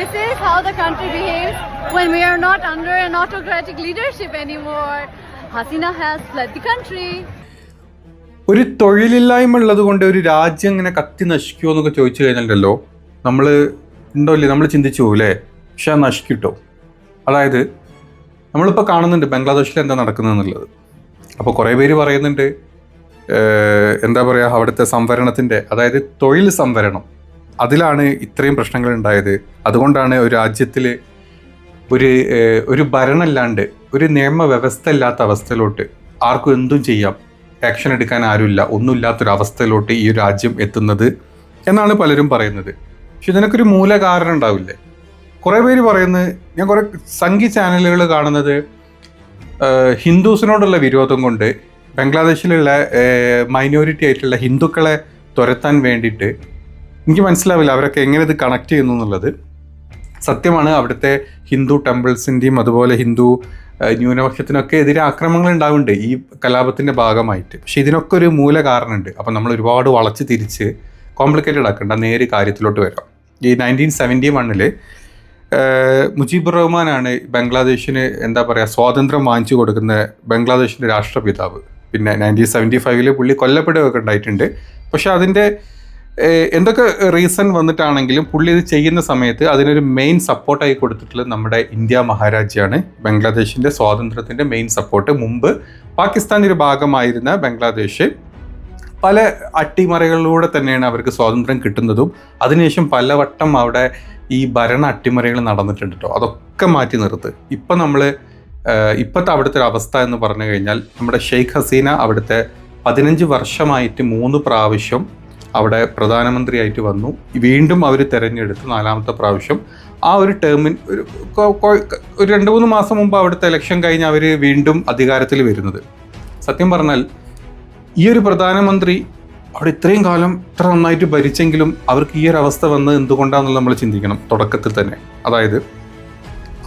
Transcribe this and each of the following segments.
this is how the country behaves when we are not under an autocratic leadership anymore. Hasina has fled the country. ഒരു തൊഴിലില്ലായ്മ ഉള്ളത് കൊണ്ട് ഒരു രാജ്യം ഇങ്ങനെ കത്തി നശിക്കുമോ എന്നൊക്കെ ചോദിച്ചു കഴിഞ്ഞിട്ടുണ്ടല്ലോ നമ്മൾ ഉണ്ടോ ഇല്ലേ? നമ്മൾ ചിന്തിച്ചു പോകില്ലേ പക്ഷെ അത് നശിക്കിട്ടോ? അതായത് നമ്മളിപ്പോൾ കാണുന്നുണ്ട് ബംഗ്ലാദേശിൽ എന്താ നടക്കുന്നതെന്നുള്ളത് അപ്പോൾ കുറേ പേര് പറയുന്നുണ്ട് എന്താ പറയുക അവിടുത്തെ സംവരണത്തിന്റെ അതായത് തൊഴിൽ സംവരണം. അതിലാണ് ഇത്രയും പ്രശ്നങ്ങൾ ഉണ്ടായത്. അതുകൊണ്ടാണ് ഒരു രാജ്യത്തിൽ ഒരു ഒരു ഭരണമില്ലാണ്ട് ഒരു നിയമവ്യവസ്ഥ ഇല്ലാത്ത അവസ്ഥയിലോട്ട് ആർക്കും എന്തും ചെയ്യാം. ആക്ഷൻ എടുക്കാൻ ആരുമില്ല. ഒന്നുമില്ലാത്തൊരവസ്ഥയിലോട്ട് ഈ രാജ്യം എത്തുന്നത് എന്നാണ് പലരും പറയുന്നത്. പക്ഷെ ഇതിനൊക്കെ മൂല കാരണം ഉണ്ടാവില്ലേ? കുറേ പേര് പറയുന്നത് ഞാൻ കുറേ സംഘി ചാനലുകൾ കാണുന്നത് ഹിന്ദുസിനോടുള്ള വിരോധം കൊണ്ട് ബംഗ്ലാദേശിലുള്ള മൈനോറിറ്റി ആയിട്ടുള്ള ഹിന്ദുക്കളെ തുരത്താൻ വേണ്ടിയിട്ട് എനിക്ക് മനസ്സിലാവില്ല അവരൊക്കെ എങ്ങനെ ഇത് കണക്ട് ചെയ്യുന്നു എന്നുള്ളത്. സത്യമാണ് അവിടുത്തെ ഹിന്ദു ടെമ്പിൾസിന്റെയും അതുപോലെ ഹിന്ദു ന്യൂനപക്ഷത്തിനൊക്കെ എതിരെ ആക്രമണങ്ങൾ ഉണ്ടാവുന്നുണ്ട് ഈ കലാപത്തിന്റെ ഭാഗമായിട്ട്. പക്ഷേ ഇതിനൊക്കെ ഒരു മൂല കാരണമുണ്ട് അപ്പം നമ്മൾ ഒരുപാട് വളച്ച് തിരിച്ച് കോംപ്ലിക്കേറ്റഡ് ആക്കേണ്ട നേര് കാര്യത്തിലോട്ട് വരാം. ഈ നയന്റീൻ സെവന്റി വണ്ണിൽ മുജീബുർ റഹ്മാനാണ് ബംഗ്ലാദേശിന് എന്താ പറയുക സ്വാതന്ത്ര്യം വാങ്ങിച്ചു കൊടുക്കുന്ന ബംഗ്ലാദേശിന്റെ രാഷ്ട്രപിതാവ്. പിന്നെ നയന്റീൻ സെവന്റി ഫൈവിൽ പുള്ളി കൊല്ലപ്പെടുകയൊക്കെ ഉണ്ടായിട്ടുണ്ട്. പക്ഷേ അതിന്റെ എന്തൊക്കെ റീസൺ വന്നിട്ടാണെങ്കിലും പുള്ളി ഇത് ചെയ്യുന്ന സമയത്ത് അതിനൊരു മെയിൻ സപ്പോർട്ടായി കൊടുത്തിട്ടുള്ളത് നമ്മുടെ ഇന്ത്യ മഹാരാജ്യമാണ് ബംഗ്ലാദേശിന്റെ സ്വാതന്ത്ര്യത്തിന്റെ മെയിൻ സപ്പോർട്ട് മുമ്പ് പാകിസ്ഥാന്റെ ഒരു ഭാഗമായിരുന്ന ബംഗ്ലാദേശ്. പല അട്ടിമറികളിലൂടെ തന്നെയാണ് അവർക്ക് സ്വാതന്ത്ര്യം കിട്ടുന്നതും. അതിനുശേഷം പലവട്ടം അവിടെ ഈ ഭരണ അട്ടിമറികൾ നടന്നിട്ടുണ്ട് കേട്ടോ അതൊക്കെ മാറ്റി നിർത്ത്. ഇപ്പം നമ്മൾ ഇപ്പോഴത്തെ അവിടുത്തെ ഒരു അവസ്ഥ എന്ന് പറഞ്ഞു കഴിഞ്ഞാൽ നമ്മുടെ ഷെയ്ഖ് ഹസീന അവിടുത്തെ പതിനഞ്ച് വർഷമായിട്ട് മൂന്ന് പ്രാവശ്യം അവിടെ പ്രധാനമന്ത്രിയായിട്ട് വന്നു. വീണ്ടും അവർ തിരഞ്ഞെടുത്ത് നാലാമത്തെ പ്രാവശ്യം. ആ ഒരു ടേമിൻ ഒരു ഒരു രണ്ട് മൂന്ന് മാസം മുമ്പ് അവിടുത്തെ ഇലക്ഷൻ കഴിഞ്ഞ് അവർ വീണ്ടും അധികാരത്തിൽ വരുന്നത്. സത്യം പറഞ്ഞാൽ ഈ ഒരു പ്രധാനമന്ത്രി അവിടെ ഇത്രയും കാലം ഇത്ര നന്നായിട്ട് ഭരിച്ചെങ്കിലും അവർക്ക് ഈ ഒരു അവസ്ഥ വന്നത് എന്തുകൊണ്ടാണെന്ന് നമ്മൾ ചിന്തിക്കണം തുടക്കത്തിൽ തന്നെ. അതായത്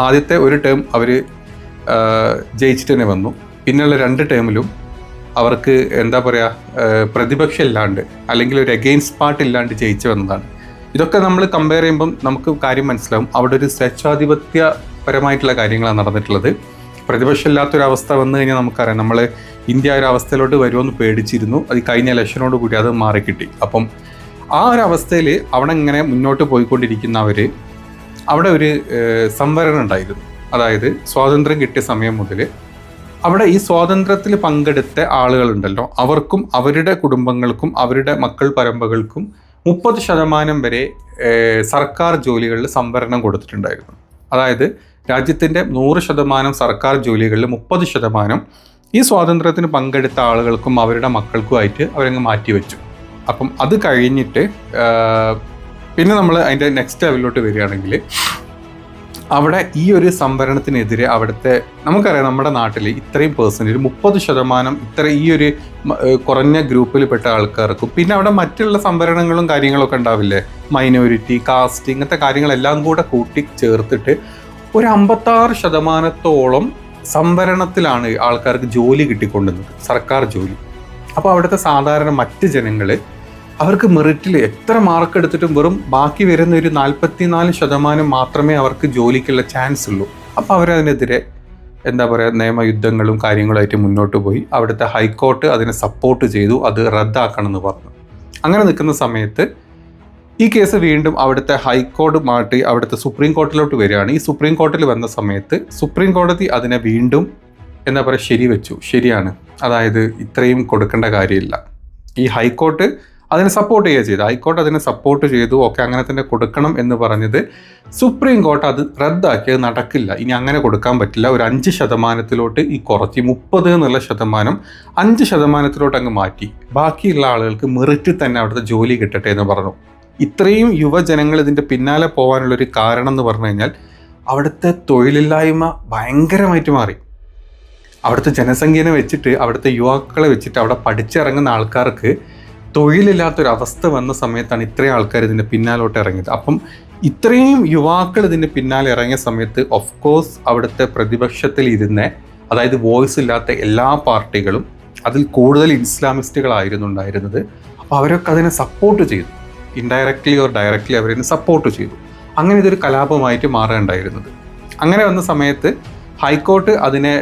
ആദ്യത്തെ ഒരു ടേം അവർ ജയിച്ചിട്ട് തന്നെ വന്നു. പിന്നെയുള്ള രണ്ട് ടേമിലും അവർക്ക് എന്താ പറയുക പ്രതിപക്ഷം ഇല്ലാണ്ട് അല്ലെങ്കിൽ ഒരു അഗെയിൻസ്റ്റ് പാർട്ട് ഇല്ലാണ്ട് ജയിച്ചു വന്നതാണ്. ഇതൊക്കെ നമ്മൾ കമ്പയർ ചെയ്യുമ്പം നമുക്ക് കാര്യം മനസ്സിലാവും. അവിടെ ഒരു സ്വേച്ഛാധിപത്യപരമായിട്ടുള്ള കാര്യങ്ങളാണ് നടന്നിട്ടുള്ളത്. പ്രതിപക്ഷം ഇല്ലാത്തൊരവസ്ഥ വന്നു കഴിഞ്ഞാൽ നമുക്കറിയാം നമ്മൾ ഇന്ത്യ ഒരു അവസ്ഥയിലോട്ട് വരുമെന്ന് പേടിച്ചിരുന്നു. അത് കഴിഞ്ഞ ഇലക്ഷനോട് കൂടി അത് മാറിക്കിട്ടി. അപ്പം ആ ഒരു അവസ്ഥയിൽ അവിടെ ഇങ്ങനെ മുന്നോട്ട് പോയിക്കൊണ്ടിരിക്കുന്നവർ അവിടെ ഒരു സംവരണം ഉണ്ടായിരുന്നു. അതായത് സ്വാതന്ത്ര്യം കിട്ടിയ സമയം മുതൽ അവിടെ ഈ സ്വാതന്ത്ര്യത്തിൽ പങ്കെടുത്ത ആളുകളുണ്ടല്ലോ. അവർക്കും അവരുടെ കുടുംബങ്ങൾക്കും അവരുടെ മക്കൾ പരമ്പകൾക്കും മുപ്പത് ശതമാനം വരെ സർക്കാർ ജോലികളിൽ സംവരണം കൊടുത്തിട്ടുണ്ടായിരുന്നു. അതായത് രാജ്യത്തിന്റെ നൂറ് ശതമാനം സർക്കാർ ജോലികളിൽ മുപ്പത് ശതമാനം ഈ സ്വാതന്ത്ര്യത്തിന് പങ്കെടുത്ത ആളുകൾക്കും അവരുടെ മക്കൾക്കുമായിട്ട് അവരങ്ങ് മാറ്റിവെച്ചു. അപ്പം അത് കഴിഞ്ഞിട്ട് പിന്നെ നമ്മൾ അതിന്റെ നെക്സ്റ്റ് ലെവലിലോട്ട് വരികയാണെങ്കിൽ അവിടെ ഈ ഒരു സംവരണത്തിനെതിരെ അവിടുത്തെ നമുക്കറിയാം നമ്മുടെ നാട്ടിൽ ഇത്രയും പേഴ്സന്റേജ് മുപ്പത് ശതമാനം ഇത്ര ഈ ഒരു കുറഞ്ഞ ഗ്രൂപ്പിൽപ്പെട്ട ആൾക്കാർക്കും പിന്നെ അവിടെ മറ്റുള്ള സംവരണങ്ങളും കാര്യങ്ങളൊക്കെ ഉണ്ടാവില്ലേ? മൈനോറിറ്റി കാസ്റ്റ് ഇങ്ങനത്തെ കാര്യങ്ങളെല്ലാം കൂടെ കൂട്ടി ചേർത്തിട്ട് ഒരു അമ്പത്താറ് ശതമാനത്തോളം സംവരണത്തിലാണ് ആൾക്കാർക്ക് ജോലി കിട്ടിക്കൊണ്ടുന്നത് സർക്കാർ ജോലി. അപ്പോൾ അവിടുത്തെ സാധാരണ മറ്റ് ജനങ്ങൾ അവർക്ക് മെറിറ്റിൽ എത്ര മാർക്ക് എടുത്തിട്ടും വെറും ബാക്കി വരുന്ന ഒരു നാൽപ്പത്തിനാല് ശതമാനം മാത്രമേ അവർക്ക് ജോലിക്കുള്ള ചാൻസ് ഉള്ളൂ. അപ്പോൾ അവരതിനെതിരെ എന്താ പറയുക നിയമയുദ്ധങ്ങളും കാര്യങ്ങളായിട്ട് മുന്നോട്ട് പോയി. അവിടുത്തെ ഹൈക്കോർട്ട് അതിനെ സപ്പോർട്ട് ചെയ്തു അത് റദ്ദാക്കണം എന്ന് പറഞ്ഞു. അങ്ങനെ നിൽക്കുന്ന സമയത്ത് ഈ കേസ് വീണ്ടും അവിടുത്തെ ഹൈക്കോടതി മാറ്റി അവിടുത്തെ സുപ്രീം കോർട്ടിലോട്ട് വരികയാണ്. ഈ സുപ്രീം കോർട്ടിൽ വന്ന സമയത്ത് സുപ്രീം കോടതി അതിനെ വീണ്ടും എന്താ പറയുക ശരിവെച്ചു. ശരിയാണ്. അതായത് ഇത്രയും കൊടുക്കേണ്ട കാര്യമില്ല. ഈ ഹൈക്കോർട്ട് അതിനെ സപ്പോർട്ട് ചെയ്യുക ചെയ്തു ഹൈക്കോടതി അതിനെ സപ്പോർട്ട് ചെയ്തു ഓക്കെ അങ്ങനെ തന്നെ കൊടുക്കണം എന്ന് പറഞ്ഞത് സുപ്രീം കോർട്ട് അത് റദ്ദാക്കിയത് നടക്കില്ല. ഇനി അങ്ങനെ കൊടുക്കാൻ പറ്റില്ല. ഒരു അഞ്ച് ശതമാനത്തിലോട്ട് ഈ കുറച്ച് മുപ്പത് എന്നുള്ള ശതമാനം അഞ്ച് ശതമാനത്തിലോട്ട് അങ്ങ് മാറ്റി. ബാക്കിയുള്ള ആളുകൾക്ക് മെറിറ്റിൽ തന്നെ അവിടുത്തെ ജോലി കിട്ടട്ടെ എന്ന് പറഞ്ഞു. ഇത്രയും യുവജനങ്ങൾ ഇതിന്റെ പിന്നാലെ പോകാനുള്ളൊരു കാരണം എന്ന് പറഞ്ഞു കഴിഞ്ഞാൽ അവിടുത്തെ തൊഴിലില്ലായ്മ ഭയങ്കരമായിട്ട് മാറി. അവിടുത്തെ ജനസംഖ്യനെ വെച്ചിട്ട് അവിടുത്തെ യുവാക്കളെ വെച്ചിട്ട് അവിടെ പഠിച്ചിറങ്ങുന്ന ആൾക്കാർക്ക് തൊഴിലില്ലാത്തൊരവസ്ഥ വന്ന സമയത്താണ് ഇത്രയും ആൾക്കാർ ഇതിന്റെ പിന്നാലോട്ട് ഇറങ്ങിയത്. അപ്പം ഇത്രയും യുവാക്കൾ ഇതിന്റെ പിന്നാലെ ഇറങ്ങിയ സമയത്ത് ഓഫ് കോഴ്സ് അവിടുത്തെ പ്രതിപക്ഷത്തിൽ ഇരുന്ന അതായത് വോയിസ് ഇല്ലാത്ത എല്ലാ പാർട്ടികളും അതിൽ കൂടുതൽ ഇസ്ലാമിസ്റ്റുകളായിരുന്നു ഉണ്ടായിരുന്നത്. അപ്പോൾ അവരൊക്കെ അതിനെ സപ്പോർട്ട് ചെയ്തു. ഇൻഡയറക്ട്ലി ഓർ ഡയറക്ട്ലി അവരതിനെ സപ്പോർട്ട് ചെയ്തു. അങ്ങനെ ഇതൊരു കലാപമായിട്ട് മാറുകയുണ്ടായിരുന്നത് അങ്ങനെ വന്ന സമയത്ത് ഹൈക്കോർട്ട് അതിനെ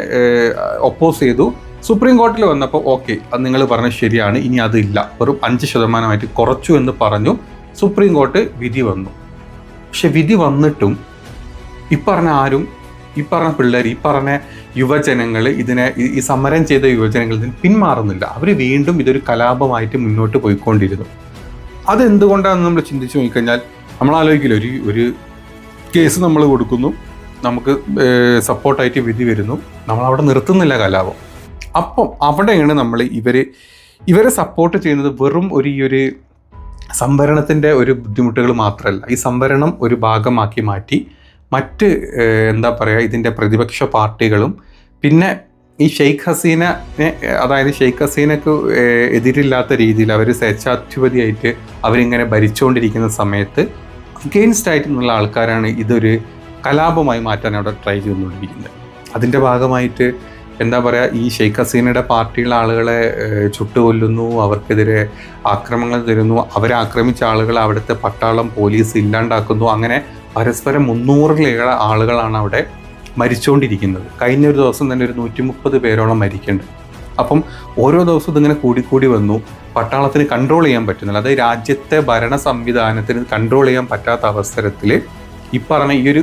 ഒപ്പോസ് ചെയ്തു. സുപ്രീം കോർട്ടിൽ വന്നപ്പോൾ ഓക്കെ അത് നിങ്ങൾ പറഞ്ഞ ശരിയാണ് ഇനി അതില്ല. വെറും അഞ്ച് ശതമാനമായിട്ട് കുറച്ചു എന്ന് പറഞ്ഞു സുപ്രീം കോർട്ട് വിധി വന്നു. പക്ഷെ വിധി വന്നിട്ടും ഈ പറഞ്ഞ ആരും ഈ പറഞ്ഞ പിള്ളേർ ഈ പറഞ്ഞ യുവജനങ്ങൾ ഇതിനെ ഈ- സമരം ചെയ്ത യുവജനങ്ങൾ ഇതിന് പിന്മാറുന്നില്ല. അവർ വീണ്ടും ഇതൊരു കലാപമായിട്ട് മുന്നോട്ട് പോയിക്കൊണ്ടിരുന്നു. അതെന്തുകൊണ്ടാണെന്ന് നമ്മൾ ചിന്തിച്ചു നോക്കിക്കഴിഞ്ഞാൽ നമ്മൾ ആലോചിക്കില്ല ഒരു ഒരു കേസ് നമ്മൾ കൊടുക്കുന്നു നമുക്ക് സപ്പോർട്ടായിട്ട് വിധി വരുന്നു നമ്മൾ അവിടെ നിർത്തുന്നില്ല കലാപം. അപ്പം അവിടെയാണ് നമ്മൾ ഇവർ ഇവരെ സപ്പോർട്ട് ചെയ്യുന്നത് വെറും ഒരു ഈ ഒരു സംവരണത്തിന്റെ ഒരു ബുദ്ധിമുട്ടുകൾ മാത്രമല്ല ഈ സംവരണം ഒരു ഭാഗമാക്കി മാറ്റി മറ്റ് എന്താ പറയുക ഇതിന്റെ പ്രതിപക്ഷ പാർട്ടികളും പിന്നെ ഈ ഷെയ്ഖ് ഹസീന അതായത് ഷെയ്ഖ് ഹസീനക്ക് എതിരില്ലാത്ത രീതിയിൽ അവർ സ്വേച്ഛാധിപതിയായിട്ട് അവരിങ്ങനെ ഭരിച്ചുകൊണ്ടിരിക്കുന്ന സമയത്ത് അഗെയിൻസ്റ്റ് ആയിട്ട് നിന്നുള്ള ആൾക്കാരാണ് ഇതൊരു കലാപമായി മാറ്റാൻ അവിടെ ട്രൈ ചെയ്തുകൊണ്ടിരിക്കുന്നത്. അതിന്റെ ഭാഗമായിട്ട് എന്താ പറയുക ഈ ഷെയ്ഖ് ഹസീനയുടെ പാർട്ടിയിലെ ആളുകളെ ചുട്ടുകൊല്ലുന്നു അവർക്കെതിരെ ആക്രമണങ്ങൾ തരുന്നു അവരെ ആക്രമിച്ച ആളുകൾ അവിടുത്തെ പട്ടാളം പോലീസ് ഇല്ലാണ്ടാക്കുന്നു അങ്ങനെ പരസ്പരം മുന്നൂറിലേറെ ആളുകളാണ് അവിടെ മരിച്ചുകൊണ്ടിരിക്കുന്നത് കഴിഞ്ഞ ഒരു ദിവസം തന്നെ ഒരു നൂറ്റി മുപ്പത് പേരോളം മരിക്കുന്നുണ്ട്. അപ്പം ഓരോ ദിവസവും ഇതിങ്ങനെ കൂടിക്കൂടി വന്നു. പട്ടാളത്തിന് കൺട്രോൾ ചെയ്യാൻ പറ്റുന്നില്ല. അതായത് രാജ്യത്തെ ഭരണ സംവിധാനത്തിന് കൺട്രോൾ ചെയ്യാൻ പറ്റാത്ത അവസരത്തിൽ ഈ പറഞ്ഞ ഈ ഒരു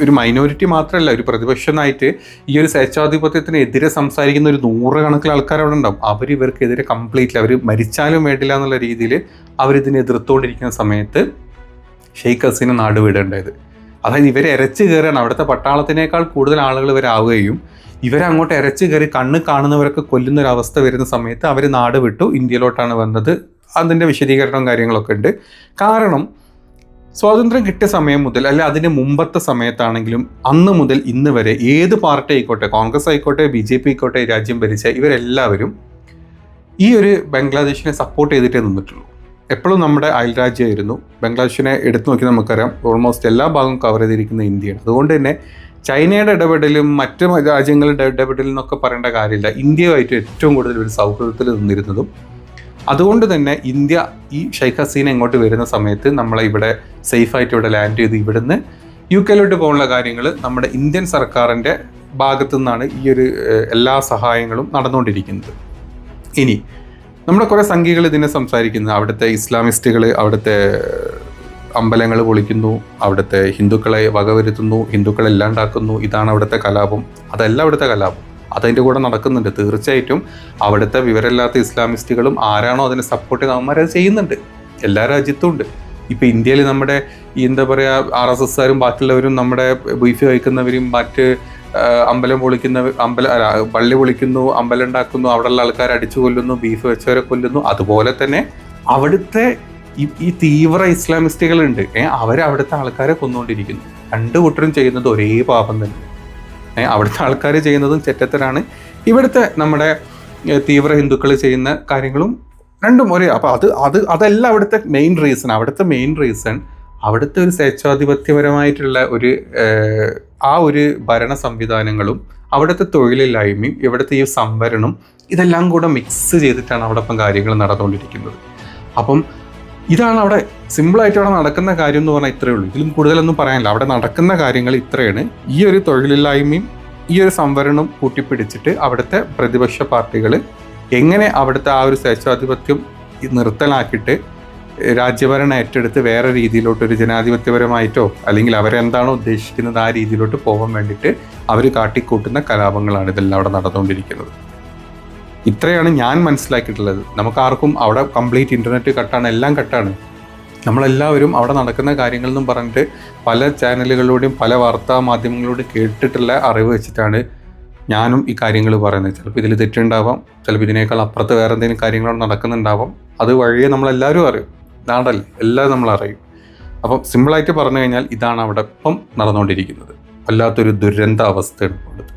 ഒരു- മൈനോറിറ്റി മാത്രമല്ല ഒരു പ്രതിപക്ഷനായിട്ട് ഈ ഒരു സ്വേച്ഛാധിപത്യത്തിനെതിരെ സംസാരിക്കുന്ന ഒരു നൂറുകണക്കിന് ആൾക്കാർ അവിടെ ഉണ്ടാവും. അവർ ഇവർക്കെതിരെ കംപ്ലീറ്റ്ലി അവർ മരിച്ചാലും വേണ്ടില്ല എന്നുള്ള രീതിയിൽ അവരിതിനെ എതിർത്തുകൊണ്ടിരിക്കുന്ന സമയത്ത് ഷെയ്ഖ് ഹസീന നാട് വിടേണ്ടത്. അതായത് ഇവരെ ഇരച്ച് കയറാണ്. അവിടുത്തെ പട്ടാളത്തിനേക്കാൾ കൂടുതൽ ആളുകൾ ഇവരാവുകയും ഇവരെ അങ്ങോട്ട് എരച്ച് കയറി കണ്ണ് കാണുന്നവരൊക്കെ കൊല്ലുന്ന ഒരു അവസ്ഥ വരുന്ന സമയത്ത് അവർ നാട് വിട്ടു. ഇന്ത്യയിലോട്ടാണ് വന്നത്. അതിന്റെ വിശദീകരണവും കാര്യങ്ങളൊക്കെ ഉണ്ട്. കാരണം സ്വാതന്ത്ര്യം കിട്ടിയ സമയം മുതൽ അല്ല അതിന് മുമ്പത്തെ സമയത്താണെങ്കിലും അന്ന് മുതൽ ഇന്ന് വരെ ഏത് പാർട്ടി ആയിക്കോട്ടെ കോൺഗ്രസ് ആയിക്കോട്ടെ ബി ജെ പി ആയിക്കോട്ടെ രാജ്യം ഭരിച്ച ഇവരെല്ലാവരും ഈ ഒരു ബംഗ്ലാദേശിനെ സപ്പോർട്ട് ചെയ്തിട്ടേ നിന്നിട്ടുള്ളൂ. എപ്പോഴും നമ്മുടെ അയൽരാജ്യമായിരുന്നു. ബംഗ്ലാദേശിനെ എടുത്തു നോക്കി നമുക്കറിയാം ഓൾമോസ്റ്റ് എല്ലാ ഭാഗവും കവർ ചെയ്തിരിക്കുന്ന ഇന്ത്യയാണ്. അതുകൊണ്ട് തന്നെ ചൈനയുടെ ഇടപെടലും മറ്റ് രാജ്യങ്ങളുടെ ഇടപെടലും എന്നൊക്കെ പറയേണ്ട കാര്യമില്ല. ഇന്ത്യയുമായിട്ട് ഏറ്റവും കൂടുതൽ ഒരു സൗഹൃദത്തിൽ നിന്നിരുന്നതും അതുകൊണ്ട് തന്നെ ഇന്ത്യ ഈ ഷെയ്ഖ് ഹസീന ഇങ്ങോട്ട് വരുന്ന സമയത്ത് നമ്മളെ ഇവിടെ സേഫായിട്ട് ഇവിടെ ലാൻഡ് ചെയ്ത് ഇവിടുന്ന് യു കെയിലോട്ട് പോകാനുള്ള കാര്യങ്ങൾ നമ്മുടെ ഇന്ത്യൻ സർക്കാരിന്റെ ഭാഗത്തു നിന്നാണ് ഈ ഒരു എല്ലാ സഹായങ്ങളും നടന്നുകൊണ്ടിരിക്കുന്നത്. ഇനി നമ്മുടെ കുറേ സംഖ്യകൾ ഇതിനെ സംസാരിക്കുന്നത് അവിടുത്തെ ഇസ്ലാമിസ്റ്റുകൾ അവിടുത്തെ അമ്പലങ്ങൾ പൊളിക്കുന്നു അവിടുത്തെ ഹിന്ദുക്കളെ വകവരുത്തുന്നു ഹിന്ദുക്കളെ ഇല്ലാണ്ടാക്കുന്നു ഇതാണ് അവിടുത്തെ കലാപം. അതല്ല അവിടുത്തെ കലാപം. അതതിന്റെ കൂടെ നടക്കുന്നുണ്ട്. തീർച്ചയായിട്ടും അവിടുത്തെ വിവരമില്ലാത്ത ഇസ്ലാമിസ്റ്റുകളും ആരാണോ അതിനെ സപ്പോർട്ട് ചെയ്യുന്നത് അവന്മാരത് ചെയ്യുന്നുണ്ട്. എല്ലാ രാജ്യത്തും ഉണ്ട്. ഇപ്പം ഇന്ത്യയിൽ നമ്മുടെ ഈ എന്താ പറയുക ആർ എസ് എസ്സുകാരും ബാക്കിയുള്ളവരും നമ്മുടെ ബീഫ് കഴിക്കുന്നവരും മറ്റ് അമ്പലം പൊളിക്കുന്ന അമ്പല പള്ളി പൊളിക്കുന്നു അമ്പലം ഉണ്ടാക്കുന്നു അവിടെയുള്ള ആൾക്കാർ അടിച്ചു കൊല്ലുന്നു ബീഫ് വെച്ചവരെ കൊല്ലുന്നു. അതുപോലെ തന്നെ അവിടുത്തെ ഈ തീവ്ര ഇസ്ലാമിസ്റ്റുകളുണ്ട്. ഏഹ് അവർ അവിടുത്തെ ആൾക്കാരെ കൊന്നുകൊണ്ടിരിക്കുന്നു. രണ്ടു കൂട്ടരും ചെയ്യുന്നത് ഒരേ പാപം തന്നെ. അവിടുത്തെ ആൾക്കാർ ചെയ്യുന്നതും ചെറ്റത്തരാണ് ഇവിടുത്തെ നമ്മുടെ തീവ്ര ഹിന്ദുക്കൾ ചെയ്യുന്ന കാര്യങ്ങളും രണ്ടും ഒരേ. അപ്പോൾ അത് അത് അതല്ല അവിടുത്തെ മെയിൻ റീസൺ അവിടുത്തെ മെയിൻ റീസൺ അവിടുത്തെ ഒരു സ്വേച്ഛാധിപത്യപരമായിട്ടുള്ള ഒരു ആ ഒരു ഭരണ സംവിധാനങ്ങളും അവിടുത്തെ തൊഴിലില്ലായ്മയും ഇവിടുത്തെ ഈ സംവരണം ഇതെല്ലാം കൂടെ മിക്സ് ചെയ്തിട്ടാണ് അവിടെ ഇപ്പം കാര്യങ്ങൾ നടന്നുകൊണ്ടിരിക്കുന്നത്. അപ്പം ഇതാണ് അവിടെ സിമ്പിളായിട്ട് അവിടെ നടക്കുന്ന കാര്യം എന്ന് പറഞ്ഞാൽ ഇത്രയേ ഉള്ളൂ. ഇതിലും കൂടുതലൊന്നും പറയാനില്ല. അവിടെ നടക്കുന്ന കാര്യങ്ങൾ ഇത്രയാണ്. ഈ ഒരു തൊഴിലില്ലായ്മയും ഈ ഒരു സംവരണം കൂട്ടിപ്പിടിച്ചിട്ട് അവിടുത്തെ പ്രതിപക്ഷ പാർട്ടികൾ എങ്ങനെ അവിടുത്തെ ആ ഒരു സ്വേച്ഛാധിപത്യം നിർത്തലാക്കിയിട്ട് രാജ്യഭരണം ഏറ്റെടുത്ത് വേറെ രീതിയിലോട്ട് ഒരു ജനാധിപത്യപരമായിട്ടോ അല്ലെങ്കിൽ അവരെന്താണോ ഉദ്ദേശിക്കുന്നത് ആ രീതിയിലോട്ട് പോകാൻ വേണ്ടിയിട്ട് അവർ കാട്ടിക്കൂട്ടുന്ന കലാപങ്ങളാണ് ഇതെല്ലാം അവിടെ നടന്നുകൊണ്ടിരിക്കുന്നത്. ഇത്രയാണ് ഞാൻ മനസ്സിലാക്കിയിട്ടുള്ളത്. നമുക്ക് ആർക്കും അവിടെ കംപ്ലീറ്റ് ഇന്റർനെറ്റ് കട്ടാണ് എല്ലാം കട്ടാണ്. നമ്മളെല്ലാവരും അവിടെ നടക്കുന്ന കാര്യങ്ങളെന്നും പറഞ്ഞിട്ട് പല ചാനലുകളിലൂടെയും പല വാർത്താ മാധ്യമങ്ങളിലൂടെ കേട്ടിട്ടുള്ള അറിവ് വെച്ചിട്ടാണ് ഞാനും ഈ കാര്യങ്ങൾ പറയുന്നത്. ചിലപ്പോൾ ഇതിൽ തെറ്റുണ്ടാവാം ചിലപ്പോൾ ഇതിനേക്കാൾ അപ്പുറത്ത് വേറെ എന്തെങ്കിലും കാര്യങ്ങൾ നടക്കുന്നുണ്ടാവാം. അത് വഴിയെ നമ്മളെല്ലാവരും അറിയും. നാടല്ലേ എല്ലാം നമ്മൾ അറിയും. അപ്പം സിമ്പിളായിട്ട് പറഞ്ഞു കഴിഞ്ഞാൽ ഇതാണ് അവിടെ ഇപ്പം നടന്നുകൊണ്ടിരിക്കുന്നത്. വല്ലാത്തൊരു ദുരന്ത അവസ്ഥയാണ് ഉള്ളത്